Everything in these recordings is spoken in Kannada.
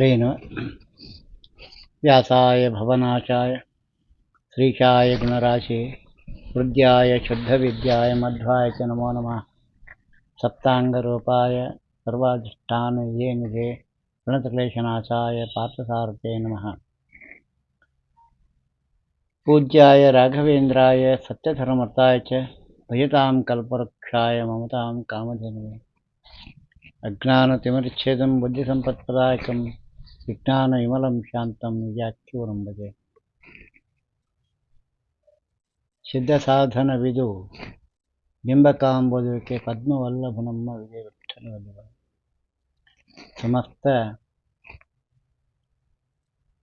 रेणु व्यासाय भवनाचाय गुणराशि गुणराशे शुद्ध शुद्धविद्याय, मध्वाय च नमो नमः। सर्वाधिष्ठान ये निधे प्रणतक्लेशनाशाय पार्थसारथे नम। पूज्याय राघवेन्द्राय सत्यधर्मताय च भजतां कल्पवृक्षाय ममतां कामधेनवे। अज्ञानतिमरिच्छेदं ವಿಜ್ಞಾನ ವಿಮಲಂಶಾಂತಂ விமலம் ಸಿದ್ಧ ಸಾಧನ ವಿದು ಸಿದ್ಧಸಾಧನವಿದು ಬಿಂಬಕಾಂಬುದುವಿಕೆ ಪದ್ಮವಲ್ಲಭುನಮ್ಮ ವಿಜಯ ವಿಠಲ ಸಮಸ್ತ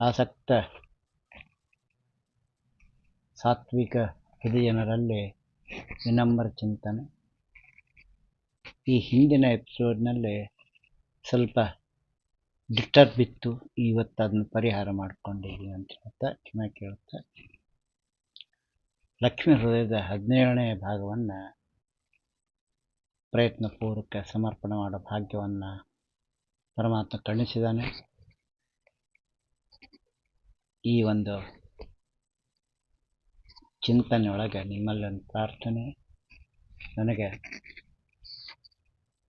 ಆಸಕ್ತ ಸಾತ್ವಿಕ ಹಿರಿಯನರಲ್ಲಿ ವಿನಮ್ರ ಚಿಂತನೆ. ಈ ಹಿಂದಿನ ಎಪಿಸೋಡ್ನಲ್ಲಿ ಸ್ವಲ್ಪ ಡಿಸ್ಟರ್ಬ್ ಇತ್ತು ಇವತ್ತು ಅದನ್ನ ಪರಿಹಾರ ಮಾಡ್ಕೊಂಡಿದ್ದೀನಿ ಅಂತ ಹೇಳ್ತಾ ಕ್ಷಮೆ ಕೇಳುತ್ತಾ ಲಕ್ಷ್ಮೀ ಹೃದಯದ ಹದಿನೇಳನೇ ಭಾಗವನ್ನು ಪ್ರಯತ್ನಪೂರ್ವಕ ಸಮರ್ಪಣೆ ಮಾಡೋ ಭಾಗ್ಯವನ್ನು ಪರಮಾತ್ಮ ಕರುಣಿಸಿದ್ದಾನೆ ಈ ಒಂದು ಚಿಂತನೆಯೊಳಗೆ ನಿಮ್ಮಲ್ಲಿ ಒಂದು ಪ್ರಾರ್ಥನೆ. ನನಗೆ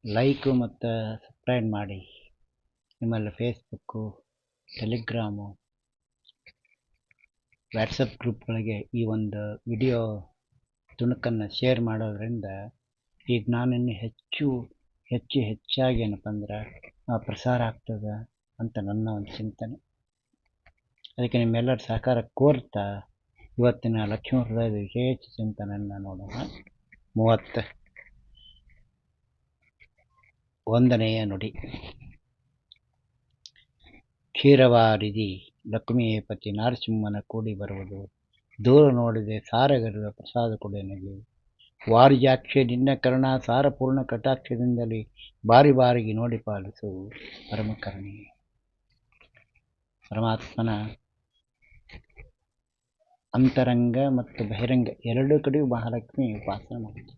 ಲೈಕು ಮತ್ತು ಸಬ್ಸ್ಕ್ರೈಬ್ ಮಾಡಿ. ನಿಮ್ಮಲ್ಲಿ ಫೇಸ್ಬುಕ್ಕು ಟೆಲಿಗ್ರಾಮು ವ್ಯಾಟ್ಸಪ್ ಗ್ರೂಪ್ಗಳಿಗೆ ಈ ಒಂದು ವಿಡಿಯೋ ತುಣುಕನ್ನು ಶೇರ್ ಮಾಡೋದ್ರಿಂದ ಈ ಜ್ಞಾನನ್ನು ಹೆಚ್ಚು ಹೆಚ್ಚು ಹೆಚ್ಚಾಗಿ ಏನಪ್ಪ ಅಂದ್ರೆ ಪ್ರಸಾರ ಆಗ್ತದೆ ಅಂತ ನನ್ನ ಒಂದು ಚಿಂತನೆ. ಅದಕ್ಕೆ ನಿಮ್ಮೆಲ್ಲರ ಸಹಕಾರ ಕೋರ್ತಾ ಇವತ್ತಿನ ಲಕ್ಷ್ಮೀ ಹೃದಯದ ವಿಶೇಷ ಚಿಂತನೆಯನ್ನು ನೋಡೋಣ. ಮೂವತ್ತ. ಒಂದನೆಯ ನುಡಿ. ಕ್ಷೀರವಾರಿದಿ ಲಕ್ಷ್ಮೀಪತಿ ನರಸಿಂಹನ ಕೂಡಿ ಬರುವುದು. ದೂರ ನೋಡಿದೆ ಸಾರಗರದ ಪ್ರಸಾದ ಕೊಡೆನಗೆ ವಾರಿಜಾಕ್ಷೆ ನಿನ್ನ ಕರ್ಣ ಸಾರಪೂರ್ಣ ಕಟಾಕ್ಷದಿಂದಲೇ ಬಾರಿ ಬಾರಿಗೆ ನೋಡಿ ಪಾಲಿಸು ಪರಮಕರ್ಣಿ ಪರಮಾತ್ಮನ ಅಂತರಂಗ ಮತ್ತು ಬಹಿರಂಗ ಎರಡೂ ಕಡೆಯೂ ಮಹಾಲಕ್ಷ್ಮಿ ಉಪಾಸನೆ ಮಾಡುತ್ತೆ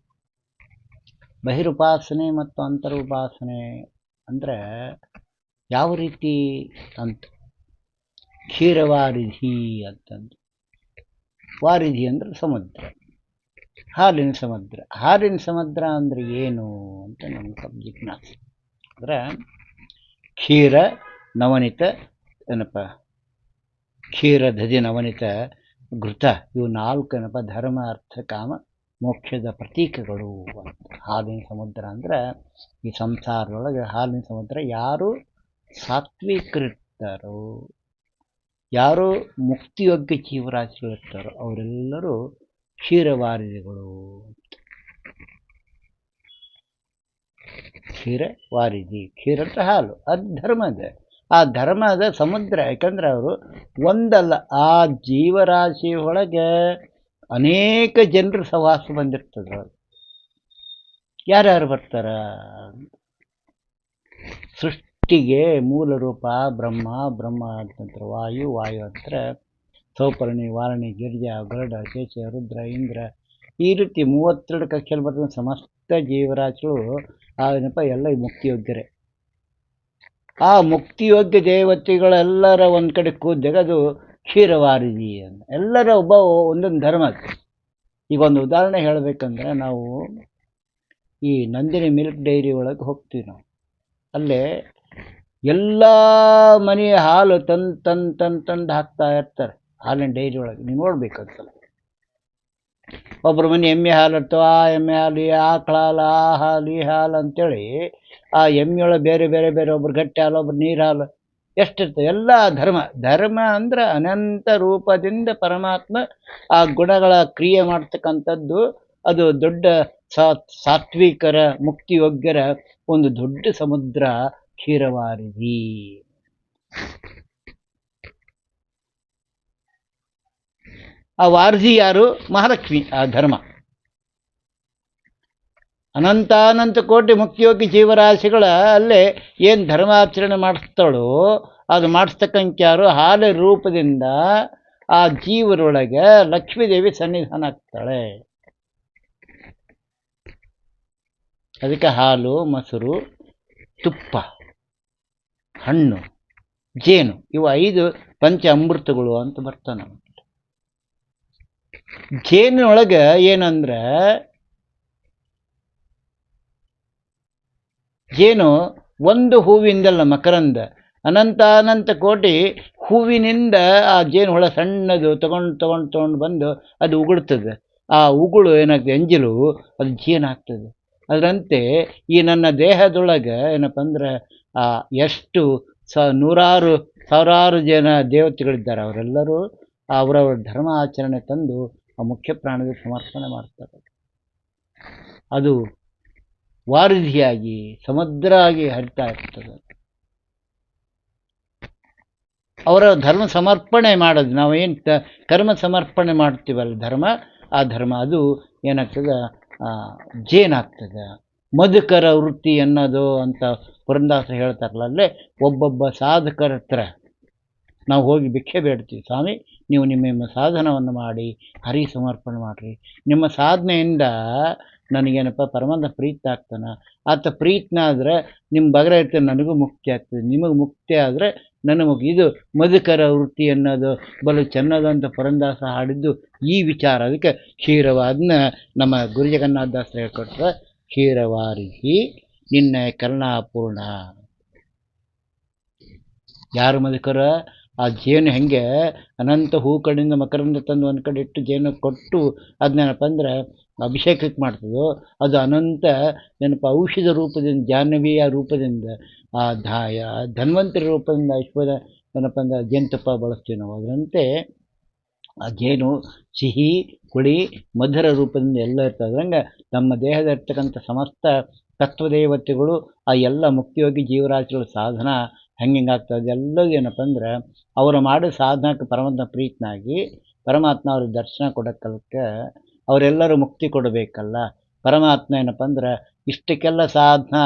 ಬಹಿರುಪಾಸನೆ ಮತ್ತು ಅಂತರ ಉಪಾಸನೆ ಅಂದರೆ ಯಾವ ರೀತಿ ಅಂತ? ಕ್ಷೀರವಾರಿಧಿ ಅಂತಂದು. ವಾರಿಧಿ ಅಂದರೆ ಸಮುದ್ರ. ಹಾಲಿನ ಸಮುದ್ರ. ಹಾಲಿನ ಸಮುದ್ರ ಅಂದರೆ ಏನು ಅಂತ ನಮ್ಮ ಸಬ್ಜೆಕ್ಟ್ ಜಿಜ್ಞಾಸೆ. ಅಂದರೆ ಕ್ಷೀರ ನವನಿತ ಏನಪ್ಪ? ಕ್ಷೀರ ಧಜಿ ನವನಿತ ಘೃತ. ಇವು ನಾಲ್ಕು ಏನಪ್ಪ? ಧರ್ಮ, ಅರ್ಥ, ಕಾಮ, ಮೋಕ್ಷದ ಪ್ರತೀಕಗಳು ಅಂತ. ಹಾಲಿನ ಸಮುದ್ರ ಅಂದರೆ ಈ ಸಂಸಾರದೊಳಗೆ ಹಾಲಿನ ಸಮುದ್ರ ಯಾರು ಸಾತ್ವಿಕರಿರ್ತಾರೋ, ಯಾರು ಮುಕ್ತಿಯೋಗ್ಯ ಜೀವರಾಶಿಗಳಿರ್ತಾರೋ, ಅವರೆಲ್ಲರೂ ಕ್ಷೀರವಾರಿದಿಗಳು ಕ್ಷೀರ ವಾರಿದಿ ಕ್ಷೀರ ಅಂತ ಹಾಲು, ಅದು ಧರ್ಮದ ಆ ಧರ್ಮದ ಸಮುದ್ರ, ಯಾಕಂದ್ರೆ ಅವರು ಒಂದಲ್ಲ, ಆ ಜೀವರಾಶಿ ಒಳಗೆ ಅನೇಕ ಜನರು ಸವಾಸ ಬಂದಿರ್ತದೆ. ಯಾರ್ಯಾರು ಬರ್ತಾರ? ಸೃಷ್ಟಿಗೆ ಮೂಲ ರೂಪ ಬ್ರಹ್ಮ ಬ್ರಹ್ಮ ಅಂತಂದ್ರೆ ವಾಯು ವಾಯು ಅಂತರ ಸೌಪರ್ಣಿ, ವಾರಣಿ, ಗಿರಿಜಾ, ಗರುಡ, ಶೇಷ, ರುದ್ರ, ಇಂದ್ರ. ಈ ರೀತಿ ಮೂವತ್ತೆರಡು ಕಕ್ಷೆಯಲ್ಲಿ ಬರ್ತದೆ ಸಮಸ್ತ ಜೀವರಾಶಿಗಳು ಆ ಏನಪ್ಪ ಎಲ್ಲ ಮುಕ್ತಿಯೋಗ್ಯರೇ. ಆ ಮುಕ್ತಿಯೋಗ್ಯ ದೇವತೆಗಳೆಲ್ಲರ ಒಂದು ಕಡೆ ಕೂದಾಗ ಅದು ಕ್ಷೀರವಾರಿದಿ ಅಂತ. ಎಲ್ಲರ ಒಬ್ಬ ಒಂದೊಂದು ಧರ್ಮ ಈಗ ಒಂದು ಉದಾಹರಣೆ ಹೇಳಬೇಕಂದ್ರೆ ನಾವು ಈ ನಂದಿನಿ ಮಿಲ್ಕ್ ಡೈರಿ ಒಳಗೆ ಹೋಗ್ತೀವಿ ನಾವು. ಅಲ್ಲೇ ಎಲ್ಲ ಮನೆ ಹಾಲು ತಂದು ತಂದು ತಂದು ತಂದು ಹಾಕ್ತಾ ಇರ್ತಾರೆ. ಹಾಲಿನ ಡೈರಿ ಒಳಗೆ. ನೀವು ನೋಡ್ಬೇಕು ಅನ್ಸಲ್ಲ ಒಬ್ಬರ ಮನೆ ಎಮ್ಮೆ ಹಾಲು ಇರ್ತವೆ, ಆ ಎಮ್ಮೆ ಹಾಲು ಆಕಳ ಹಾಲು, ಆ ಹಾಲು, ಈ ಹಾಲು ಅಂತೇಳಿ ಆ ಎಮ್ಮೆಯೊಳಗೆ ಬೇರೆ ಬೇರೆ ಬೇರೆ ಒಬ್ರು ಗಟ್ಟಿ ಹಾಲು, ಒಬ್ರು ನೀರು ಹಾಲು ಎಷ್ಟಿರ್ತವೆ? ಎಲ್ಲ ಧರ್ಮ. ಧರ್ಮ ಅಂದ್ರೆ ಅನಂತ ರೂಪದಿಂದ ಪರಮಾತ್ಮ ಆ ಗುಣಗಳ ಕ್ರಿಯೆ ಮಾಡ್ತಕ್ಕಂಥದ್ದು ಅದು ದೊಡ್ಡ ಸಾತ್ವಿಕರ, ಮುಕ್ತಿಯೋಗ್ಯರ ಒಂದು ದೊಡ್ಡ ಸಮುದ್ರ. ಕ್ಷೀರವಾರಿದಿ ಆ ವಾರಧಿ ಯಾರು? ಮಹಾಲಕ್ಷ್ಮಿ, ಆ ಧರ್ಮ. ಅನಂತಾನಂತ ಕೋಟಿ ಮುಖ್ಯೋಗಿ ಜೀವರಾಶಿಗಳ ಅಲ್ಲೇ ಏನು ಧರ್ಮಾಚರಣೆ ಮಾಡಿಸ್ತಾಳೋ, ಅದು ಮಾಡಿಸ್ತಕ್ಕಂಥ ಯಾರು? ಹಾಲ ರೂಪದಿಂದ ಆ ಜೀವರೊಳಗೆ ಲಕ್ಷ್ಮೀದೇವಿ ಸನ್ನಿಧಾನ ಆಗ್ತಾಳೆ. ಅದಕ್ಕೆ ಹಾಲು, ಮೊಸರು, ತುಪ್ಪ. ಹಣ್ಣು, ಜೇನು, ಇವು ಐದು ಪಂಚ ಅಮೃತಗಳು ಅಂತ ಬರ್ತಾನೆ. ಜೇನೊಳಗೆ ಏನಂದ್ರೆ, ಜೇನು ಒಂದು ಹೂವಿಂದಲ್ಲ ಮಕರಂದ, ಅನಂತ ಅನಂತ ಕೋಟಿ ಹೂವಿನಿಂದ ಆ ಜೇನು ಹುಳ ಸಣ್ಣದು ತಗೊಂಡು ತಗೊಂಡು ತಗೊಂಡು ಬಂದು ಅದು ಉಗುಳ್ತದೆ. ಆ ಉಗುಳು ಏನಾಗ್ತದೆ ಎಂಜಿಲು ಅದು ಜೇನಾಗ್ತದೆ. ಅದರಂತೆ ಈ ನನ್ನ ದೇಹದೊಳಗೆ ಏನಪ್ಪ ಅಂದ್ರೆ ಎಷ್ಟು ಸ, ನೂರಾರು, ಸಾವಿರಾರು ಜನ ದೇವತೆಗಳಿದ್ದಾರೆ. ಅವರೆಲ್ಲರೂ ಅವರವರ ಧರ್ಮ ಆಚರಣೆ ತಂದು ಆ ಮುಖ್ಯ ಪ್ರಾಣದ ಸಮರ್ಪಣೆ ಮಾಡ್ತಾರೆ. ಅದು ವಾರಧಿಯಾಗಿ ಸಮುದ್ರ ಆಗಿ ಹರಿತಾ ಇರ್ತದೆ. ಅವರ ಧರ್ಮ ಸಮರ್ಪಣೆ ಮಾಡೋದು, ನಾವು ಏನು ಕರ್ಮ ಸಮರ್ಪಣೆ ಮಾಡ್ತೀವಲ್ಲ ಧರ್ಮ, ಆ ಧರ್ಮ ಅದು ಏನಾಗ್ತದೆ? ಜೇನಾಗ್ತದೆ. ಮಧುಕರ ವೃತ್ತಿ ಅನ್ನೋದು ಅಂತ ಪುರಂದಾಸರು ಹೇಳ್ತಾರಲ್ಲ ಅಲ್ಲೇ, ಒಬ್ಬೊಬ್ಬ ಸಾಧಕರ ಹತ್ರ. ನಾವು ಹೋಗಿ ಭಿಕ್ಷೆ ಬೇಡ್ತೀವಿ ಸ್ವಾಮಿ, ನೀವು ನಿಮ್ಮ ನಿಮ್ಮ ಸಾಧನವನ್ನು ಮಾಡಿ, ಹರಿ ಸಮರ್ಪಣೆ ಮಾಡಿರಿ. ನಿಮ್ಮ ಸಾಧನೆಯಿಂದ ನನಗೇನಪ್ಪ, ಪರಮಾತ್ಮ ಪ್ರೀತಿ ಆಗ್ತಾನೆ? ಆತ ಪ್ರೀತನ ಆದರೆ ನಿಮ್ಮ ಬಗರ ಇರ್ತದೆ ನನಗೂ ಮುಕ್ತಿ ಆಗ್ತದೆ. ನಿಮಗೆ ಮುಕ್ತಿ ಆದರೆ ಮುಕ್ತಿ ಇದು ಮಧುಕರ ವೃತ್ತಿ ಅನ್ನೋದು, ಬಲು ಚೆನ್ನದಂತ ಪುರಂದಾಸ ಹಾಡಿದ್ದು ಈ ವಿಚಾರ. ಅದಕ್ಕೆ ಕ್ಷೀರವಾದನ್ನ ನಮ್ಮ ಗುರು ಜಗನ್ನಾಥದಾಸರು ಹೇಳ್ಕೊಟ್ರೆ, ಕ್ಷೀರವಾರಿಹಿ ನಿನ್ನ ಕರುಣಾಪೂರ್ಣ ಯಾರು ಮಧುಕರ ಆ ಜೇನು ಹೆಂಗೆ? ಅನಂತ ಹೂ ಕಡೆಯಿಂದ ಮಕರಂದ ತಂದು ಒಂದು ಕಡೆ ಇಟ್ಟು ಜೇನು ಕೊಟ್ಟು ಅದನ್ನೇನಪ್ಪ ಅಂದ್ರೆ ಅಭಿಷೇಕಕ್ಕೆ ಮಾಡ್ತದೋ, ಅದು ಅನಂತ ಏನಪ್ಪ, ಔಷಧ ರೂಪದಿಂದ, ಜಾಹ್ನವಿಯ ರೂಪದಿಂದ, ಆ ಧಾಯ, ಧನ್ವಂತರ ರೂಪದಿಂದ ಐಶ್ವರ್ಯ ಏನಪ್ಪ ಅಂದ್ರೆ ಜೇನುತುಪ್ಪ ಬಳಸ್ತೀವಿ ನಾವು. ಅದರಂತೆ ಆ ಜೇನು, ಸಿಹಿ, ಹುಳಿ, ಮಧುರ ರೂಪದಿಂದ ಎಲ್ಲ ಇರ್ತದೆ. ಅದ್ರಂಗೆ ನಮ್ಮ ದೇಹದ ಇರ್ತಕ್ಕಂಥ ಸಮಸ್ತ ತತ್ವದೇವತೆಗಳು ಆ ಎಲ್ಲ ಮುಕ್ತಿಯೋಗಿ ಜೀವರಾಶಿಗಳ ಸಾಧನ ಹೆಂಗೆ ಆಗ್ತದೆ ಎಲ್ಲದೂ ಏನಪ್ಪ ಅಂದ್ರೆ ಅವರು ಮಾಡೋ ಸಾಧನಕ್ಕೆ ಪರಮಾತ್ಮ ಪ್ರೀತನಾಗಿ ಪರಮಾತ್ಮ ಅವ್ರಿಗೆ ದರ್ಶನ ಕೊಡಕ್ಕೆ ಅವರೆಲ್ಲರೂ ಮುಕ್ತಿ ಕೊಡಬೇಕಲ್ಲ. ಪರಮಾತ್ಮ ಏನಪ್ಪ ಅಂದ್ರೆ ಇಷ್ಟಕ್ಕೆಲ್ಲ ಸಾಧನ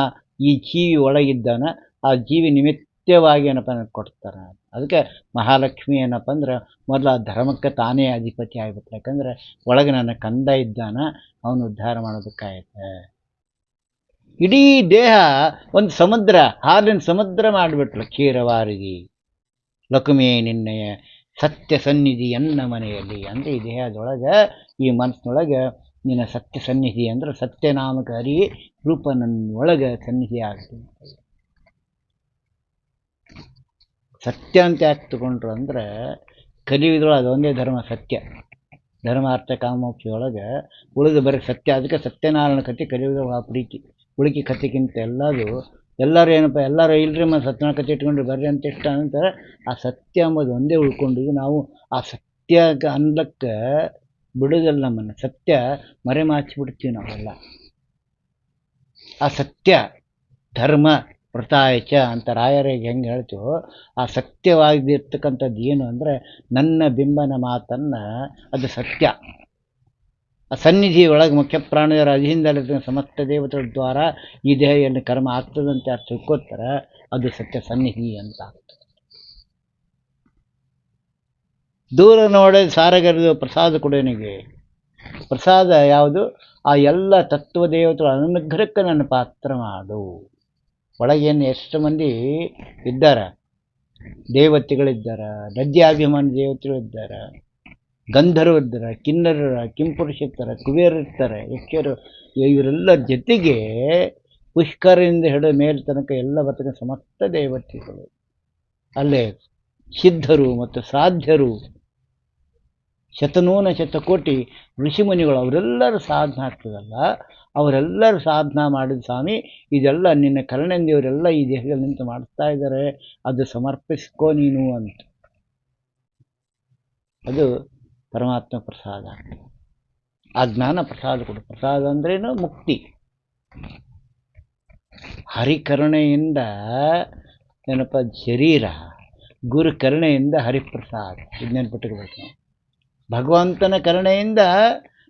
ಈ ಜೀವಿ ಒಳಗಿದ್ದಾನೆ, ಆ ಜೀವಿ ನಿಮಿತ್ತವಾಗಿ ಏನಪ್ಪ ಅಂದ್ರೆ ಕೊಡ್ತಾರೆ ಅದಕ್ಕೆ ಮಹಾಲಕ್ಷ್ಮಿ ಏನಪ್ಪ ಅಂದ್ರೆ ಮೊದಲು ಆ ಧರ್ಮಕ್ಕೆ ತಾನೇ ಅಧಿಪತಿ ಆಗಿಬಿಟ್ಟು ಯಾಕಂದ್ರೆ ಒಳಗೆ ನನ್ನ ಕಂದ ಇದ್ದಾನೆ, ಅವನು ಉದ್ಧಾರ ಮಾಡೋದಕ್ಕಾಗತ್ತೆ ಇಡೀ ದೇಹ ಒಂದು ಸಮುದ್ರ, ಹಾಲಿನ ಸಮುದ್ರ ಮಾಡಿಬಿಟ್ಲು ಕ್ಷೀರವಾರಿಗೆ. ಲಕ್ಷ್ಮೀ ನಿನ್ನೆಯ ಸತ್ಯ ಸನ್ನಿಧಿ ಎನ್ನ ಮನೆಯಲ್ಲಿ. ಅಂದರೆ ಈ ದೇಹದೊಳಗೆ, ಈ ಮನಸ್ಸಿನೊಳಗೆ ನಿನ್ನ ಸತ್ಯ ಸನ್ನಿಧಿ ಅಂದ್ರೆ ಸತ್ಯನಾಮಕಾರಿ ರೂಪ ನನ್ನ ಒಳಗೆ ಸನ್ನಿಧಿ ಆಗ್ತದೆ. ಸತ್ಯ ಅಂತ ಯಾಕೆ ತಗೊಂಡ್ರು ಅಂದ್ರೆ ಕಲಿಯುವುದ್ರೊಳಗೆ ಅದೊಂದೇ ಧರ್ಮ, ಸತ್ಯ. ಧರ್ಮ ಅರ್ಥ ಒಳಗೆ ಉಳಿದು ಬರೀ ಸತ್ಯ. ಅದಕ್ಕೆ ಸತ್ಯನಾರಾಯಣ ಕತೆ ಕಲಿಯುವುದ್ರೊಳಗೆ ಆ ಪ್ರೀತಿ. ಉಳಿಕೆ ಕಥೆಗಿಂತ ಎಲ್ಲದು. ಎಲ್ಲರೂ ಏನಪ್ಪ, ಎಲ್ಲರೂ ಇಲ್ಲರಿ ಮತ್ತು ಸತ್ಯನ ಕಥೆ ಇಟ್ಕೊಂಡ್ರೆ, ಬರ್ರಿ ಅಂತ ಇಷ್ಟ ಅಂತಾರೆ. ಆ ಸತ್ಯ ಅಂಬೋದು ಒಂದೇ ಉಳ್ಕೊಂಡಿದ್ದು. ನಾವು ಆ ಸತ್ಯ ಅನ್ಲಕ್ಕೆ ಬಿಡೋದಿಲ್ಲ ನಮ್ಮನ್ನು. ಸತ್ಯ ಮರೆಮಾಚಿ ಬಿಡ್ತೀವಿ ನಾವೆಲ್ಲ. ಆ ಸತ್ಯ ಧರ್ಮ ಪ್ರತಾಯಚ ಅಂತ ರಾಯರಿಗೆ ಹೆಂಗೆ ಹೇಳ್ತೀವೋ, ಆ ಸತ್ಯವಾಗಿರ್ತಕ್ಕಂಥದ್ದು ಏನು ಅಂದರೆ ನನ್ನ ಬಿಂಬನ ಮಾತನ್ನು ಅದು ಸತ್ಯ. ಆ ಸನ್ನಿಧಿ ಒಳಗೆ ಮುಖ್ಯ ಅಧಿಯಿಂದಲೇ ಅಧೀನದಲ್ಲಿರ್ತಕ್ಕ ಸಮಸ್ತ ದೇವತೆಗಳ ದ್ವಾರ ಈ ದೇಹದಲ್ಲಿ ಕರ್ಮ ಆಗ್ತದಂತೆ ಯಾರು ತಿಳ್ಕೊತಾರೆ ಅದು ಸತ್ಯ ಸನ್ನಿಧಿ ಅಂತ ಆಗ್ತದೆ. ದೂರ ನೋಡ ಸಾರಗರಿದು ಪ್ರಸಾದ ಕೊಡೋನಿಗೆ ಪ್ರಸಾದ ಯಾವುದು? ಆ ಎಲ್ಲ ತತ್ವ ದೇವತೆಗಳ ಅನುಗ್ರಹಕ್ಕೆ ನನ್ನ ಪಾತ್ರ ಮಾಡು. ಒಳಗೇನು ಎಷ್ಟು ಮಂದಿ ಇದ್ದಾರೆ? ದೇವತೆಗಳಿದ್ದಾರೆ, ನದ್ಯಾಭಿಮಾನಿ ದೇವತೆಗಳಿದ್ದಾರೆ. ಗಂಧರ್ವ ಇದ್ದಾರೆ ಕಿನ್ನರರ ಕಿಂಪುರುಷ ಇರ್ತಾರೆ ಕುಬೇರ ಇರ್ತಾರೆ ಯಕ್ಷರು ಇವರೆಲ್ಲ ಜೊತೆಗೆ ಪುಷ್ಕರದಿಂದ ಹಿಡಿದ ಮೇಲೆ ತನಕ ಎಲ್ಲ ಬರ್ತಕ್ಕ ಸಮಸ್ತ ದೇವತೆಗಳು. ಅಲ್ಲೇ ಸಿದ್ಧರು ಮತ್ತು ಸಾಧ್ಯರು, ಶತನೂನ ಶತಕೋಟಿ ಋಷಿಮುನಿಗಳು, ಅವರೆಲ್ಲರ ಸಾಧನ ಆಗ್ತದಲ್ಲ? ಅವರೆಲ್ಲರೂ ಸಾಧನ ಮಾಡಿದ ಸ್ವಾಮಿ, ಇದೆಲ್ಲ ನಿನ್ನ ಕರ್ಣಂದಿಯವರೆಲ್ಲ ಈ ದೇಹದಲ್ಲಿ ನಿಂತು ಮಾಡಿಸ್ತಾ ಇದ್ದಾರೆ, ಅದು ಸಮರ್ಪಿಸ್ಕೋ ನೀನು ಅಂತ. ಅದು ಪರಮಾತ್ಮ ಪ್ರಸಾದ. ಆ ಜ್ಞಾನ ಪ್ರಸಾದ ಕೊಡು. ಪ್ರಸಾದ ಅಂದ್ರೇನು ಮುಕ್ತಿ. ಹರಿಕರುಣೆಯಿಂದ ಏನಪ್ಪ, ಶರೀರ, ಗುರು ಕರುಣೆಯಿಂದ ಹರಿಪ್ರಸಾದ. ಇದು ನೆನ್ಪಿಟ್ಕೋಬೇಕು ನಾವು. ಭಗವಂತನ ಕರುಣೆಯಿಂದ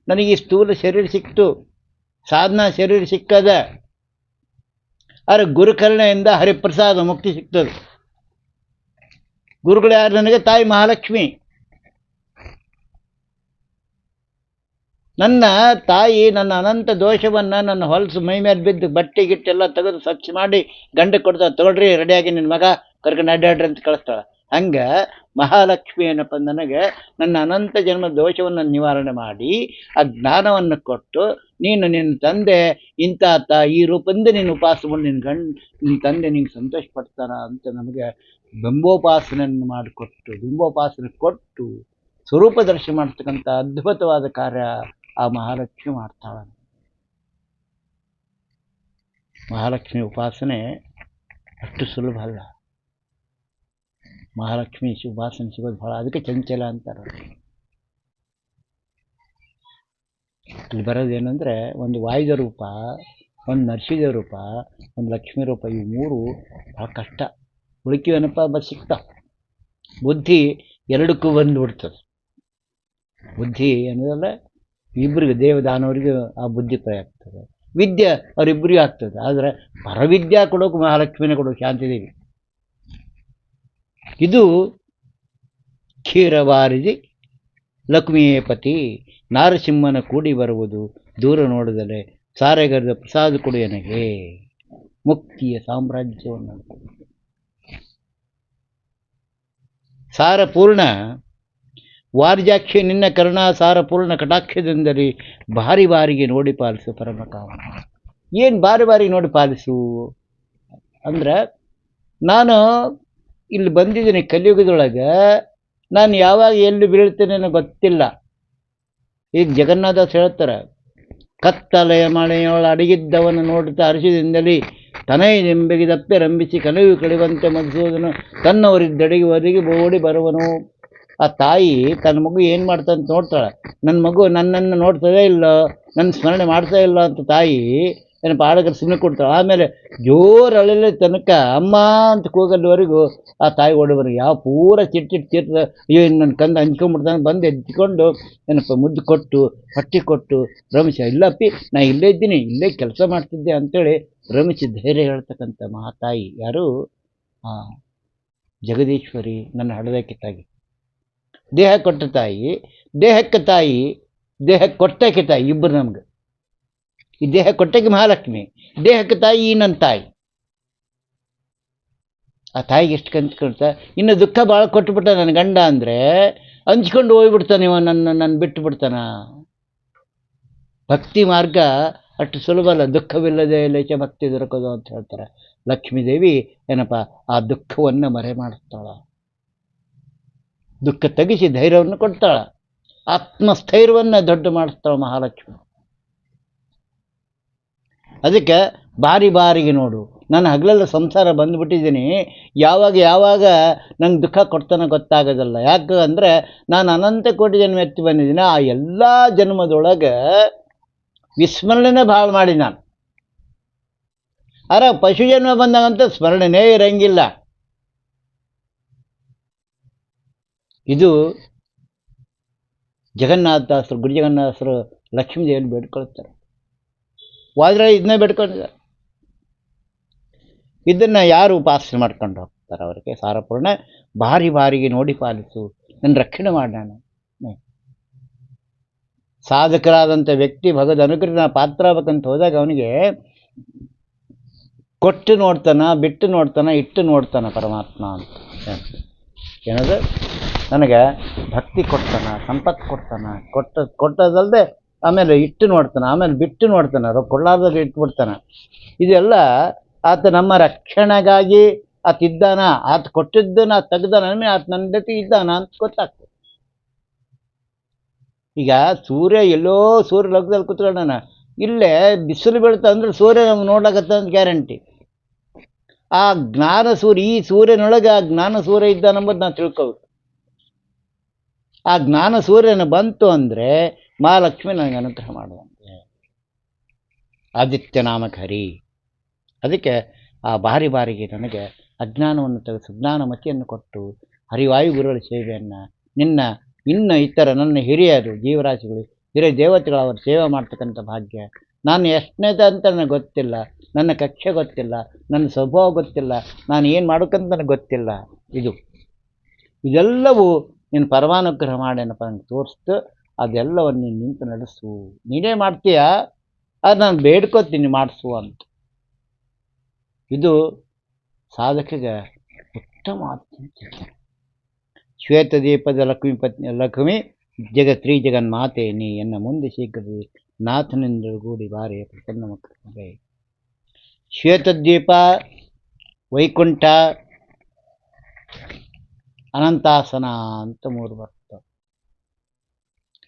ನನಗೆ ಈ ಸ್ಥೂಲ ಶರೀರ ಸಿಕ್ತು. ಸಾಧನಾ ಶರೀರ ಸಿಕ್ಕದ. ಆದರೆ ಗುರುಕರುಣೆಯಿಂದ ಹರಿಪ್ರಸಾದ, ಮುಕ್ತಿ ಸಿಗ್ತದೆ ಗುರುಗಳು ಯಾರು? ನನಗೆ ತಾಯಿ ಮಹಾಲಕ್ಷ್ಮಿ. ನನ್ನ ತಾಯಿ ನನ್ನ ಅನಂತ ದೋಷವನ್ನು ನನ್ನ ಹೊಲಸು ಮೈ ಮೇಲೆ ಬಿದ್ದು ಬಟ್ಟೆ ಗಿಟ್ಟೆಲ್ಲ ತೆಗೆದು ಸ್ವಚ್ಛ ಮಾಡಿ ಗಂಡ ಕೊಡ್ತಾ ತೊಗೊಳ್ರಿ ರೆಡಿಯಾಗಿ ನಿನ್ನ ಮಗ, ಕರ್ಕೊಂಡು ಅಡ್ಡಾಡ್ರಿ ಅಂತ ಕಳಿಸ್ತಾಳೆ. ಹಂಗ ಮಹಾಲಕ್ಷ್ಮಿ ಏನಪ್ಪ ನನಗೆ ನನ್ನ ಅನಂತ ಜನ್ಮ ದೋಷವನ್ನು ನಿವಾರಣೆ ಮಾಡಿ, ಆ ಜ್ಞಾನವನ್ನು ಕೊಟ್ಟು, ನೀನು ನಿನ್ನ ತಂದೆ, ಇಂಥ ತ, ಈ ರೂಪದಿಂದ ನೀನು ಉಪಾಸವನ್ನು ನಿನ್ನ ಗಂಡ ನಿನ್ನ ತಂದೆ ನಿಂಗೆ ಸಂತೋಷ ಪಡ್ತಾನ ಅಂತ ನಮಗೆ ಬಿಂಬೋಪಾಸನೆಯನ್ನು ಮಾಡಿಕೊಟ್ಟು, ಬಿಂಬೋಪಾಸನೆ ಕೊಟ್ಟು, ಸ್ವರೂಪ ದರ್ಶನ ಮಾಡ್ತಕ್ಕಂಥ ಅದ್ಭುತವಾದ ಕಾರ್ಯ ಆ ಮಹಾಲಕ್ಷ್ಮಿ ಮಾಡ್ತಾಳ. ಮಹಾಲಕ್ಷ್ಮಿ ಉಪಾಸನೆ ಅಷ್ಟು ಸುಲಭ ಅಲ್ಲ. ಮಹಾಲಕ್ಷ್ಮಿ ಉಪಾಸನೆ ಸಿಗೋದು ಭಾಳ ಅದಕ್ಕೆ ಚಂಚಲ ಅಂತಾರೆ ಇಲ್ಲಿ ಬರೋದೇನೆಂದರೆ ಒಂದು ವಾಯುದ ರೂಪ, ಒಂದು ನರಸಿಂಹ ರೂಪ, ಒಂದು ಲಕ್ಷ್ಮೀ ರೂಪ ಈ ಮೂರು ಭಾಳ ಕಷ್ಟ. ಉಳಿಕೆವೇನಪ್ಪ ಬಸ್ ಸಿಗ್ತಾವ ಬುದ್ಧಿ ಎರಡಕ್ಕೂ ಬಂದು ಬಿಡ್ತದೆ ಬುದ್ಧಿ ಅನ್ನೋದಲ್ಲ ಇಬ್ಬರಿಗೆ ದೇವದಾನವರಿಗೂ ಆ ಬುದ್ಧಿ ಆಗ್ತದೆ. ವಿದ್ಯೆ ಅವರಿಬ್ಬರಿಗೂ ಆಗ್ತದೆ. ಆದರೆ ಪರವಿದ್ಯಾ ಕೊಡೋಕೆ ಮಹಾಲಕ್ಷ್ಮಿನೇ ಕೊಡೋಕೆ ಶಾಂತಿದೇವಿ ಇದು. ಕ್ಷೀರವಾರಿದಿ ಲಕ್ಷ್ಮಿಯೇ ಪತಿ. ನಾರಸಿಂಹನ ಕೂಡಿ ಬರುವುದು ದೂರ ನೋಡಿದರೆ ಸಾರೆಗರದ ಪ್ರಸಾದ ಕೊಡು ನನಗೆ ಮುಕ್ತಿಯ ಸಾಮ್ರಾಜ್ಯವನ್ನು. ಸಾರಪೂರ್ಣ ವಾರ್ಜಾಕ್ಷಿ ನಿನ್ನ ಕರುಣಾಸಾರ ಪೂರ್ಣ ಕಟಾಕ್ಷದಿಂದಲೇ ಬಾರಿ ಬಾರಿಗೆ ನೋಡಿ ಪಾಲಿಸು ಪರಮಕಾಮ ಏನು ಬಾರಿ ಬಾರಿ ನೋಡಿ ಪಾಲಿಸು? ಅಂದ್ರೆ ನಾನು ಇಲ್ಲಿ ಬಂದಿದ್ದೀನಿ ಕಲಿಯುಗದೊಳಗೆ, ನಾನು ಯಾವಾಗ ಎಲ್ಲಿ ಬೀಳ್ತೇನೆ ಗೊತ್ತಿಲ್ಲ. ಈಗ ಜಗನ್ನಾಥದಾಸ್ ಹೇಳ್ತಾರೆ, ಕತ್ತಲೆಯ ಮಳೆಯೊಳ ಅಡಗಿದ್ದವನು ನೋಡುತ್ತಾ ಹರ್ಷದಿಂದಲೇ ದಪ್ಪೆ ರಂಭಿಸಿ ಕನವು ಕಳೆಯುವಂತೆ ಮಧುಸೂದನು ತನ್ನವರಿದ್ದಡಿಗೆ ಒದಗಿ ಓಡಿ ಬರುವನು. ಆ ತಾಯಿ ತನ್ನ ಮಗು ಏನು ಅಂತ ನೋಡ್ತಾಳೆ. ನನ್ನ ಮಗು ನನ್ನನ್ನು ನೋಡ್ತದೇ ಇಲ್ಲ ನನ್ನ ಸ್ಮರಣೆ ಮಾಡ್ತಾ ಇಲ್ಲ ಅಂತ ತಾಯಿ ಏನಪ್ಪ ಆಡಗರ ಸುಮ್ಮನೆ ಕೊಡ್ತಾಳೆ. ಆಮೇಲೆ ಜೋರು ಅಳಲೆ ತನಕ ಅಮ್ಮ ಅಂತ ಕೂಗಲ್ವರೆಗೂ ಆ ತಾಯಿ ಓಡಿ ಯಾವ ಪೂರ ಚಿಟ್ಟಿಟ್ಟು ತೀರ್ಥ ಅಯ್ಯೋ ನನ್ನ ಕಂದು ಹಂಚ್ಕೊಂಡ್ಬಿಡ್ತಾನೆ ಬಂದು ಎದ್ಕೊಂಡು ಏನಪ್ಪ ಮುದ್ದು ಕೊಟ್ಟು, ಹಟ್ಟಿ ಕೊಟ್ಟು, ರಮೇಶ ಇಲ್ಲಪ್ಪಿ ನಾ ಇಲ್ಲೇ ಇದ್ದೀನಿ, ಇಲ್ಲೇ ಕೆಲಸ ಮಾಡ್ತಿದ್ದೆ ಅಂತೇಳಿ ರಮೇಶ ಧೈರ್ಯ ಹೇಳ್ತಕ್ಕಂಥ ಮಹಾತಾಯಿ ಯಾರು? ಆ ಜಗದೀಶ್ವರಿ ನನ್ನ ಹಡದಕ್ಕೆ ತಾಯಿ ದೇಹ ಕೊಟ್ಟ ತಾಯಿ, ದೇಹಕ್ಕೆ ತಾಯಿ ದೇಹಕ್ಕೆ ಕೊಟ್ಟಕ್ಕೆ ತಾಯಿ, ಇಬ್ಬರು ನಮ್ಗೆ. ಈ ದೇಹ ಕೊಟ್ಟಕ್ಕೆ ಮಹಾಲಕ್ಷ್ಮಿ, ದೇಹಕ್ಕೆ ತಾಯಿ ಈ ನನ್ನ ತಾಯಿ. ಆ ತಾಯಿಗೆ ಎಷ್ಟು ಕಂತು ಇನ್ನು ದುಃಖ ಭಾಳ ಕೊಟ್ಟುಬಿಟ್ಟ ನನ್ನ ಗಂಡ ಅಂದರೆ ಹಂಚ್ಕೊಂಡು ಹೋಗ್ಬಿಡ್ತಾನೆ ಇವ, ನನ್ನ ನನ್ನ ಬಿಟ್ಟು ಬಿಡ್ತಾನ. ಭಕ್ತಿ ಮಾರ್ಗ ಅಷ್ಟು ಸುಲಭ ಅಲ್ಲ, ದುಃಖವಿಲ್ಲದೆ ಲೇಚ ಭಕ್ತಿ ದೊರಕೋದು ಅಂತ ಹೇಳ್ತಾರೆ. ಲಕ್ಷ್ಮೀದೇವಿ, ಏನಪ್ಪ, ಆ ದುಃಖವನ್ನು ಮರೆ ಮಾಡಿಸ್ತಾಳ. ದುಃಖ ತೆಗಿಸಿ ಧೈರ್ಯವನ್ನು ಕೊಡ್ತಾಳೆ. ಆತ್ಮಸ್ಥೈರ್ಯವನ್ನು ದೊಡ್ಡ ಮಾಡಿಸ್ತಾಳ ಮಹಾಲಕ್ಷ್ಮಿ. ಅದಕ್ಕೆ ಬಾರಿ ಬಾರಿಗೆ ನೋಡು ನಾನು ಹಗಲೆಲ್ಲ ಸಂಸಾರ ಬಂದುಬಿಟ್ಟಿದ್ದೀನಿ, ಯಾವಾಗ ಯಾವಾಗ ನಂಗೆ ದುಃಖ ಕೊಡ್ತಾನೆ ಗೊತ್ತಾಗೋದಲ್ಲ. ಯಾಕೆ ಅಂದರೆ ನಾನು ಅನಂತ ಕೋಟಿ ಜನ್ಮ ಎತ್ತಿ ಬಂದಿದ್ದೀನಿ, ಆ ಎಲ್ಲ ಜನ್ಮದೊಳಗೆ ವಿಸ್ಮರಣೆನೇ ಭಾಳ ಮಾಡಿ ನಾನು. ಅರೆ ಪಶು ಜನ್ಮ ಬಂದಾಗಂತ ಸ್ಮರಣೆನೇ ಇರಂಗಿಲ್ಲ. ಇದು ಜಗನ್ನಾಥದಾಸರು ಗುರು ಜಗನ್ನಾಥರು ಲಕ್ಷ್ಮೀ ದೇವಿಯನ್ನು ಬೇಡ್ಕೊಳ್ತಾರೆ. ವಾದ್ರೆ ಇದನ್ನೇ ಬೇಡ್ಕೊಂಡಿದ್ದಾರೆ. ಇದನ್ನು ಯಾರು ಉಪಾಸನೆ ಮಾಡ್ಕೊಂಡು ಹೋಗ್ತಾರೆ ಅವರಿಗೆ? ಸಾರಪೂರ್ಣ ಭಾರಿ ಬಾರಿಗೆ ನೋಡಿ ಪಾಲಿಸು ನನ್ನ ರಕ್ಷಣೆ ಮಾಡಿ ನಾನು ಹ್ಮ್. ಸಾಧಕರಾದಂಥ ವ್ಯಕ್ತಿ ಭಗವದ್ ಅನುಗ್ರಹ ಪಾತ್ರ ಆಗ್ಬೇಕಂತ ಹೋದಾಗ ಅವನಿಗೆ ಕೊಟ್ಟು ನೋಡ್ತಾನ, ಬಿಟ್ಟು ನೋಡ್ತಾನ, ಇಟ್ಟು ನೋಡ್ತಾನ ಪರಮಾತ್ಮ ಅಂತ. ಏನದು? ನನಗೆ ಭಕ್ತಿ ಕೊಡ್ತಾನ, ಸಂಪತ್ತು ಕೊಡ್ತಾನ, ಕೊಟ್ಟ ಕೊಟ್ಟದಲ್ಲದೆ ಆಮೇಲೆ ಇಟ್ಟು ನೋಡ್ತಾನೆ, ಆಮೇಲೆ ಬಿಟ್ಟು ನೋಡ್ತಾನೆ ಕೊಡಲಾರ್ದಾಗ ಇಟ್ಬಿಡ್ತಾನೆ ಇದೆಲ್ಲ ಆತ ನಮ್ಮ ರಕ್ಷಣೆಗಾಗಿ ಆತ ಇದ್ದಾನ, ಆತ ಕೊಟ್ಟಿದ್ದನ್ನ ತೆಗ್ದಾನ ಆತ ನನ್ನ ಜೊತೆ ಇದ್ದಾನ ಅಂತ ಗೊತ್ತಾಗ್ತದೆ. ಈಗ ಸೂರ್ಯ ಎಲ್ಲೋ ಸೂರ್ಯ ಲಗ್ದಲ್ಲಿ ಕೂತ್ಕೊಂಡಾನ ಇಲ್ಲೇ ಬಿಸಿಲು ಬೀಳ್ತಾ ಅಂದ್ರೆ ಸೂರ್ಯ ನಮ್ಗೆ ನೋಡ್ಲಾಕತ್ತ ಅಂತ ಗ್ಯಾರಂಟಿ. ಆ ಜ್ಞಾನ ಸೂರ್ಯ, ಈ ಸೂರ್ಯನೊಳಗೆ ಆ ಜ್ಞಾನ ಸೂರ್ಯ ಇದ್ದಾನಂಬುದು ನಾನು ತಿಳ್ಕೋಬೇಕು. ಆ ಜ್ಞಾನ ಸೂರ್ಯನ ಬಂತು ಅಂದರೆ ಮಹಾಲಕ್ಷ್ಮಿ ನನಗೆ ಅನುಗ್ರಹ ಮಾಡುವಂತೆ. ಆದಿತ್ಯ ನಾಮಕ ಹರಿ. ಅದಕ್ಕೆ ಆ ಬಾರಿ ಬಾರಿಗೆ ನನಗೆ ಅಜ್ಞಾನವನ್ನು ತೆಗೆದು ಸುಜ್ಞಾನ ಮತಿಯನ್ನು ಕೊಟ್ಟು ಹರಿವಾಯು ಗುರುಗಳ ಸೇವೆಯನ್ನು, ನಿನ್ನ ಇನ್ನು ಇತರ, ನನ್ನ ಹಿರಿಯರು, ಜೀವರಾಶಿಗಳು, ಹಿರಿಯ ದೇವತೆಗಳು ಅವರ ಸೇವೆ ಮಾಡ್ತಕ್ಕಂಥ ಭಾಗ್ಯ. ನಾನು ಎಷ್ಟನೇದ ಅಂತ ನನಗೆ ಗೊತ್ತಿಲ್ಲ. ನನ್ನ ಕಕ್ಷೆ ಗೊತ್ತಿಲ್ಲ. ನನ್ನ ಸ್ವಭಾವ ಗೊತ್ತಿಲ್ಲ. ನಾನು ಏನು ಮಾಡೋಕ್ಕಂತ ನನಗೆ ಗೊತ್ತಿಲ್ಲ. ಇದು, ಇದೆಲ್ಲವೂ ನೀನು ಪರಮಾನುಗ್ರಹ ಮಾಡೇನಪ್ಪ ನಂಗೆ ತೋರಿಸ್ತು, ಅದೆಲ್ಲವನ್ನು ನೀನು ನಿಂತು ನಡೆಸು. ನೀನೇ ಮಾಡ್ತೀಯ? ಅದು ನಾನು ಬೇಡ್ಕೋತೀನಿ, ಮಾಡಿಸು ಅಂತ. ಇದು ಸಾಧಕಿಗೆ ಉತ್ತಮ ಶ್ವೇತದೀಪದ ಲಕ್ಷ್ಮಿ ಪತ್ನಿ, ಲಕ್ಷ್ಮಿ ಜಗತ್ರೀ ಜಗನ್ಮಾತೆ ನೀ ಎನ್ನ ಮುಂದೆ ಶೀಘ್ರದಿ ನಾಥನಿಂದಗೂಡಿ ಬಾರಿ ಪ್ರಸನ್ನ ಮಕ್ಕಳಿಗೆ ಶ್ವೇತದ್ವೀಪ ವೈಕುಂಠ ಅನಂತಾಸನ ಅಂತ ಮೂರು ಬರ್ತದೆ.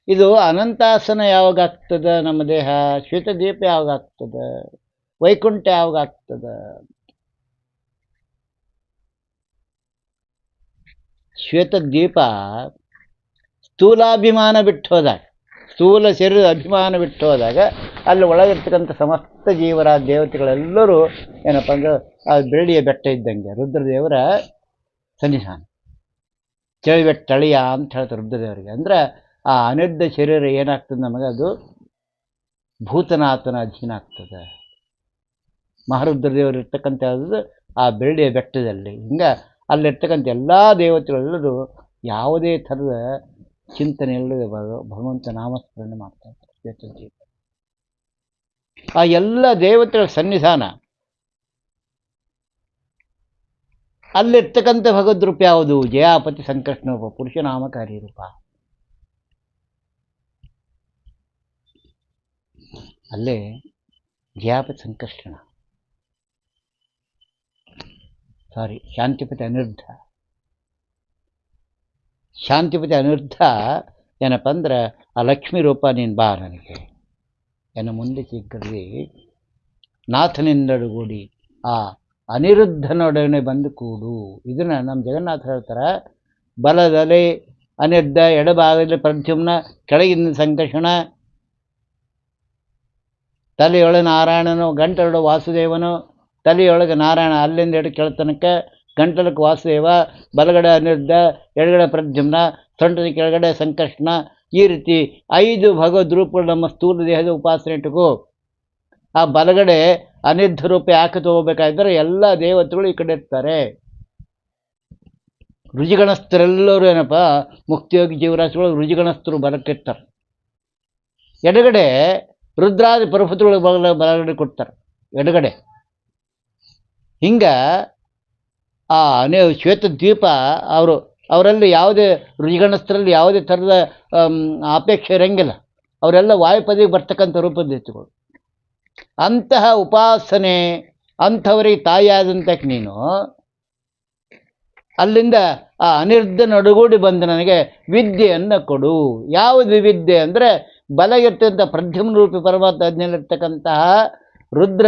ಇದು ಅನಂತಾಸನ ಯಾವಾಗ ಆಗ್ತದ ನಮ್ಮ ದೇಹ, ಶ್ವೇತದೀಪ ಯಾವಾಗ ಆಗ್ತದ ವೈಕುಂಠ ಯಾವಾಗ ಆಗ್ತದ ಶ್ವೇತದ್ವೀಪ ಸ್ಥೂಲಾಭಿಮಾನ ಬಿಟ್ಟು ಹೋದಾಗ ಸ್ಥೂಲ ಶರೀರದ ಅಭಿಮಾನ ಬಿಟ್ಟು ಹೋದಾಗ ಅಲ್ಲಿ ಒಳಗಿರ್ತಕ್ಕಂಥ ಸಮಸ್ತ ಜೀವರ ದೇವತೆಗಳೆಲ್ಲರೂ ಏನಪ್ಪ ಅಂದ್ರೆ ಆ ಬೆಳ್ಳಿಯ ಬೆಟ್ಟ ಇದ್ದಂಗೆ, ರುದ್ರದೇವರ ಸನ್ನಿಧಾನ. ಚಳಿ ಬೆಟ್ಟ ಅಳಿಯ ಅಂತ ಹೇಳ್ತಾರೆ ರುದ್ರದೇವರಿಗೆ. ಅಂದ್ರೆ ಆ ಅನಿರ್ಧ ಶರೀರ ಏನಾಗ್ತದೆ ನಮಗೆ? ಅದು ಭೂತನಾಥನ ಅಧೀನ ಆಗ್ತದೆ. ಮಹಾರುದ್ರದೇವರು ಇರ್ತಕ್ಕಂಥದ್ದು ಆ ಬೆಳ್ಳಿಯ ಬೆಟ್ಟದಲ್ಲಿ. ಹಿಂಗೆ ಅಲ್ಲಿರ್ತಕ್ಕಂಥ ಎಲ್ಲ ದೇವತೆಗಳೆಲ್ಲರೂ ಯಾವುದೇ ಥರದ ಚಿಂತನೆ ಇಲ್ಲದೆ ಭಗ- ಭಗವಂತ ನಾಮಸ್ಮರಣೆ ಮಾಡ್ತಾ ಇರ್ತಾರೆ. ಆ ಎಲ್ಲ ದೇವತೆಗಳ ಸನ್ನಿಧಾನ ಅಲ್ಲಿರ್ತಕ್ಕಂಥ ಭಗವದ್ ಯಾವುದು? ಜಯಾಪತಿ ಸಂಕೃಷ್ಣ ರೂಪ ಪುರುಷನಾಮಕಾರಿ ರೂಪ. ಅಲ್ಲೇ ಜಯಾಪತಿ ಸಂಕರ್ಷಣ ಸಾರಿ ಶಾಂತಿಪತಿ ಅನಿರುದ್ಧ ಶಾಂತಿಪತಿ ಅನಿರುದ್ಧ ಏನಪ್ಪ ಅಂದ್ರೆ, ಆ ಲಕ್ಷ್ಮೀ ರೂಪ ನೀನು ಬಾ ನನಗೆ. ಎನ್ನ ಮುಂದೆ ಸಿಕ್ಕಲ್ಲಿ ನಾಥನಿಂದಡುಗೂಡಿ ಆ ಅನಿರುದ್ಧನೊಡನೆ ಬಂದು ಕೂಡು. ಇದನ್ನು ನಮ್ಮ ಜಗನ್ನಾಥ ಹೇಳ್ತಾರೆ, ಬಲದಲ್ಲಿ ಅನಿರುದ್ಧ, ಎಡಭಾಗದಲ್ಲಿ ಪ್ರದ್ಯುಮ್ನ ಕೆಳಗಿನ ಸಂಕರ್ಷಣ. ತಲೆಯೊಳಗೆ ನಾರಾಯಣನು, ಗಂಟಲೊಳಗೆ ವಾಸುದೇವನು, ತಲೆಯೊಳಗೆ ನಾರಾಯಣ ಅಲ್ಲಿಂದ ಎಡ ಕೆಳತನಕ, ಗಂಟಲಕ್ಕೆ ವಾಸುದೇವ, ಬಲಗಡೆ ಅನಿರುದ್ಧ, ಎಡಗಡೆ ಪ್ರದ್ಯುಮ್ನ ಸೊಂಟದ ಕೆಳಗಡೆ ಸಂಕರ್ಷಣ. ಈ ರೀತಿ ಐದು ಭಗವದ್ ರೂಪಗಳು ನಮ್ಮ ಸ್ಥೂಲ ದೇಹದ ಉಪಾಸನೆ ಇಟ್ಟುಕೋ ಆ ಬಲಗಡೆ ಅನಿರ್ಧ ರೂಪ ಯಾಕೆ ತಗೋಬೇಕಾದ್ರೆ ಎಲ್ಲ ದೇವತೆಗಳು ಈ ಕಡೆ ಇರ್ತಾರೆ. ರುಜಿಗಣಸ್ಥರೆಲ್ಲರೂ ಏನಪ್ಪ, ಮುಕ್ತಿಯೋಗಿ ಜೀವರಾಶಿಗಳು ರುಜಿಗಣಸ್ಥರು ಬರಕ್ಕಿರ್ತಾರೆ ಎಡಗಡೆ ರುದ್ರಾದಿ ಪರಪತಿಗಳು ಬಲ ಬರಗಡೆ ಕೊಡ್ತಾರೆ. ಎಡಗಡೆ. ಹಿಂಗೆ ಆ ಅನೇ ಶ್ವೇತ ದ್ವೀಪ ಅವರು, ಅವರಲ್ಲಿ ಯಾವುದೇ ರುಜಿಗಣಸ್ಥರಲ್ಲಿ ಯಾವುದೇ ಥರದ ಅಪೇಕ್ಷೆ ಇರಂಗಿಲ್ಲ. ಅವರೆಲ್ಲ ವಾಯುಪದಿಗೆ ಬರ್ತಕ್ಕಂಥ ರೂಪದೇವತೆಗಳು ಅಂತಹ ಉಪಾಸನೆ ಅಂಥವರಿಗೆ ತಾಯಿಯಾದಂತ ನೀನು. ಅಲ್ಲಿಂದ ಆ ಅನಿರ್ಧ ನಡುಗೂಡಿ ಬಂದು ನನಗೆ ವಿದ್ಯೆಯನ್ನು ಕೊಡು. ಯಾವುದು ವಿದ್ಯೆ ಅಂದರೆ ಬಲಗಿರ್ತಕ್ಕಂಥ ಪ್ರದ್ಯುಮ್ನ ರೂಪಿ ಪರಮಾತ್ಮ ಅಜ್ಞಲ್ಲಿರ್ತಕ್ಕಂತಹ ರುದ್ರ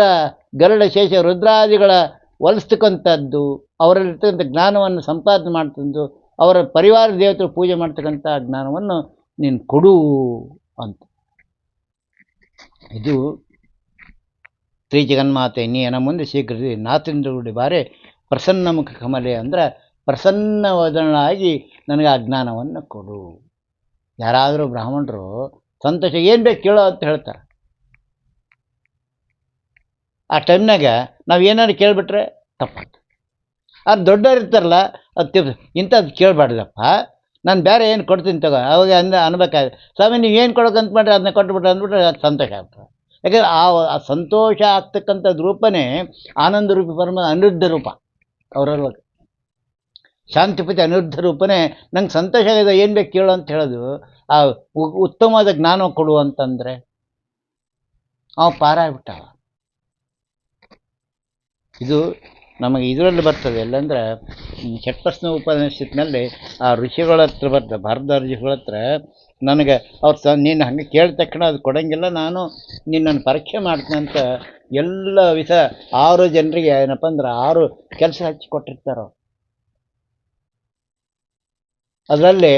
ಗರುಡ ಶೇಷ ರುದ್ರಾದಿಗಳ ಒಲಿಸ್ತಕ್ಕಂಥದ್ದು ಅವರಲ್ಲಿರ್ತಕ್ಕಂಥ ಜ್ಞಾನವನ್ನು ಸಂಪಾದನೆ ಮಾಡ್ತಂದು, ಅವರ ಪರಿವಾರ ದೇವತೆಗಳು ಪೂಜೆ ಮಾಡ್ತಕ್ಕಂಥ ಜ್ಞಾನವನ್ನು ನೀನು ಕೊಡು ಅಂತ. ಇದು ಶ್ರೀ ಜಗನ್ಮಾತೆ ನೀನ ಮುಂದೆ ಶೀಘ್ರದಿ ನಾಥಿಂದ್ರುಡಿ ಬಾರೆ. ಪ್ರಸನ್ನ ಮುಖ ಕಮಲೆ ಅಂದ್ರೆ ಪ್ರಸನ್ನ ವದನಾಗಿ ನನಗೆ ಆ ಜ್ಞಾನವನ್ನು ಕೊಡು. ಯಾರಾದರೂ ಬ್ರಾಹ್ಮಣರು ಸಂತೋಷ ಏನು ಬೇಕು ಕೇಳೋ ಅಂತ ಹೇಳ್ತಾರೆ. ಆ ಟೈಮ್ನಾಗ ನಾವು ಏನಾದ್ರು ಕೇಳಿಬಿಟ್ರೆ ತಪ್ಪಾಗ್ತದೆ. ಅದು ದೊಡ್ಡವ್ರು ಇರ್ತಾರಲ್ಲ ಅದು ತಿಳ್ದು ಇಂಥದ್ದು ಕೇಳಬಾರ್ದಪ್ಪ. ನಾನು ಬೇರೆ ಏನು ಕೊಡ್ತೀನಿ ತಗೋ, ಅವಾಗ ಅಂದ ಅನ್ಬೇಕಾದ್ರೆ, ಸ್ವಾಮಿ ನೀವು ಏನು ಕೊಡೋಕಂತ ಮಾಡ್ರಿ, ಅದನ್ನ ಕೊಟ್ಬಿಟ್ರೆ ಅಂದ್ಬಿಟ್ರೆ ಅದು ಸಂತೋಷ ಆಗ್ತದೆ. ಯಾಕಂದ್ರೆ ಆ ಸಂತೋಷ ಆಗ್ತಕ್ಕಂಥದ್ದು ರೂಪನೇ ಆನಂದ ರೂಪಿ ಪರಮ ಅನಿರುದ್ಧ ರೂಪ ಅವರಲ್ವಾಗ ಶಾಂತಿಪತಿ ಅನಿರುದ್ಧ ರೂಪನೇ ನಂಗೆ ಸಂತೋಷ ಆಗಿದೆ ಏನು ಬೇಕು ಕೇಳು ಅಂತ ಹೇಳೋದು, ಆ ಉತ್ತಮವಾದ ಜ್ಞಾನ ಕೊಡು ಅಂತಂದರೆ ಅವ ಪಾರ ಆಗ್ಬಿಟ್ಟ ಇದು ನಮಗೆ ಇದರಲ್ಲಿ ಬರ್ತದೆ ಎಲ್ಲಂದ್ರೆ ಈ ಷಟ್ಪರ್ಸ್ನ ಉಪನಿಷತ್ನಲ್ಲಿ ಆ ಋಷಿಗಳ ಹತ್ರ ಬರ್ತದೆ, ಭಾರತ ಋಷಿಗಳ ಹತ್ರ ನನಗೆ ಅವ್ರು ಸ, ನೀನು ಹಂಗೆ ಕೇಳಿದ ತಕ್ಷಣ ಅದು ಕೊಡೋಂಗಿಲ್ಲ, ನಾನು ನಿನ್ನನ್ನು ಪರೀಕ್ಷೆ ಮಾಡ್ತೀನಿ ಅಂತ ಎಲ್ಲ ವಿಷ, ಆರು ಜನರಿಗೆ ಏನಪ್ಪ ಅಂದ್ರೆ ಆರು ಕೆಲಸ ಹಚ್ಚಿ ಕೊಟ್ಟಿರ್ತಾರೆ. ಅದರಲ್ಲಿ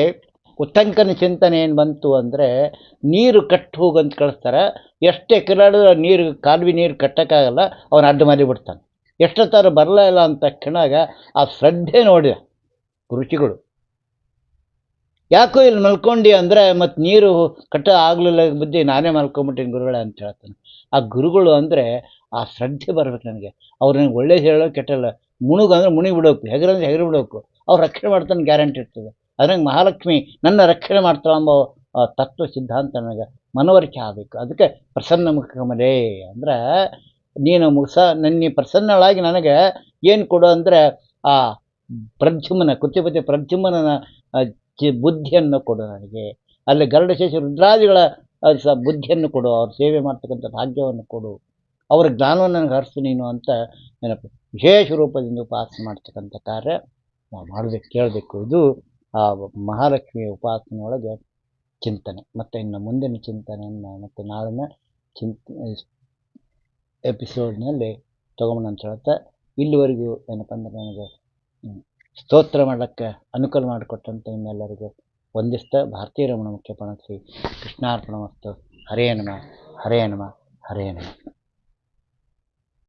ಉತ್ತಂಕನ ಚಿಂತನೆ ಏನು ಬಂತು ಅಂದರೆ ನೀರು ಕಟ್ಟು ಹೋಗಂತ ಕಳಿಸ್ತಾರೆ. ಎಷ್ಟೇ ಕಿರಾಡಿದ್ರು ನೀರು, ಕಾಲುವೆ ನೀರು ಕಟ್ಟೋಕ್ಕಾಗಲ್ಲ, ಅವನು ಅಡ್ಡ ಮಾಡಿ ಬಿಡ್ತಾನೆ. ಎಷ್ಟೊತ್ತಾರು ಬರಲೇ ಇಲ್ಲ ಅಂತ ಕ್ಷಣಾಗ ಆ ಶ್ರದ್ಧೆ ನೋಡಿದ ರುಚಿಗಳು ಯಾಕೋ ಇಲ್ಲಿ ಮಲ್ಕೊಂಡಿ ಅಂದರೆ ಮತ್ತು ನೀರು ಕಟ್ಟ ಆಗಲಿಲ್ಲ ಬುದ್ಧಿ ನಾನೇ ಮಲ್ಕೊಂಬಿಟ್ಟಿನಿ ಗುರುಗಳೇ ಅಂತ ಹೇಳ್ತಾನೆ. ಆ ಗುರುಗಳು ಅಂದರೆ ಆ ಶ್ರದ್ಧೆ ಬರ್ಬೇಕು ನನಗೆ. ಅವ್ರು ನನಗೆ ಒಳ್ಳೇದು ಹೇಳೋ ಕೆಟ್ಟಲ್ಲ. ಮುಣುಗು ಅಂದರೆ ಮುಣಿ ಬಿಡೋಕು ಹೆಗರಂದ್ರೆ ಹೆಗರು ಬಿಡೋಕು ಅವ್ರು ರಕ್ಷಣೆ ಮಾಡ್ತಾನೆ ಗ್ಯಾರಂಟಿ ಇರ್ತದೆ. ಅದ್ರಂಗೆ ಮಹಾಲಕ್ಷ್ಮಿ ನನ್ನ ರಕ್ಷಣೆ ಮಾಡ್ತಾಳೆ ಆ ತತ್ವ ಸಿದ್ಧಾಂತ ನನಗೆ ಮನವರಿಕೆ ಆಗಬೇಕು. ಅದಕ್ಕೆ ಪ್ರಸನ್ನ ಮುಖ ಕಮಲೇ ಅಂದ್ರೆ ನೀನು ಮುಸ ನನ್ನ ಪ್ರಸನ್ನಳಾಗಿ ನನಗೆ ಏನು ಕೊಡು ಅಂದರೆ ಆ ಪ್ರದ್ಯುಮ್ನ ಕುತಿಪತಿ ಪ್ರದ್ಯುಮ್ನನ ಆ, ಚಿ- ಬುದ್ಧಿಯನ್ನು ಕೊಡು ನನಗೆ. ಅಲ್ಲಿ ಗರುಡಶೇಷ ರುದ್ರಾದಿಗಳ ಆ, ಸ ಬುದ್ಧಿಯನ್ನು ಕೊಡು ಅವ್ರ ಸೇವೆ ಮಾಡ್ತಕ್ಕಂಥ ಭಾಗ್ಯವನ್ನು ಕೊಡು. ಅವರ ಜ್ಞಾನವನ್ನು ನನಗೆ ಹರಿಸು ನೀನು ಅಂತ ನೆನಪು ವಿಶೇಷ ರೂಪದಿಂದ ಉಪಾಸನೆ ಮಾಡ್ತಕ್ಕಂಥ ಕಾರ್ಯ ನಾವು ಮಾಡಬೇಕು ಕೇಳಬೇಕು. ಇದು ಆ ಮಹಾಲಕ್ಷ್ಮಿಯ ಉಪಾಸನೆಯೊಳಗೆ ಚಿಂತನೆ. ಮತ್ತು ಇನ್ನು ಮುಂದಿನ ಚಿಂತನೆಯನ್ನು ಮತ್ತು ನಾಳಿನ ಚಿಂತ ಎಪಿಸೋಡ್ನಲ್ಲಿ ತಗೊಂಬಂತ ಅಂತ ಹೇಳ್ತಾ ಇಲ್ಲಿವರೆಗೂ ಏನಪ್ಪ ಅಂದ್ರೆ ನನಗೆ ಸ್ತೋತ್ರ ಮಾಡೋಕ್ಕೆ ಅನುಕೂಲ ಮಾಡಿಕೊಟ್ಟಂಥ ನಿಮ್ಮೆಲ್ಲರಿಗೂ ವಂದಿಸ್ತಾ ಭಾರತೀಯ ರಮಣ ಮುಖ್ಯ ಶ್ರೀ ಕೃಷ್ಣಾರ್ಪಣ ಮತ್ತು ಹರೇ ನಮಃ, ಹರೇ ನಮ ಹರೇ ನಮ.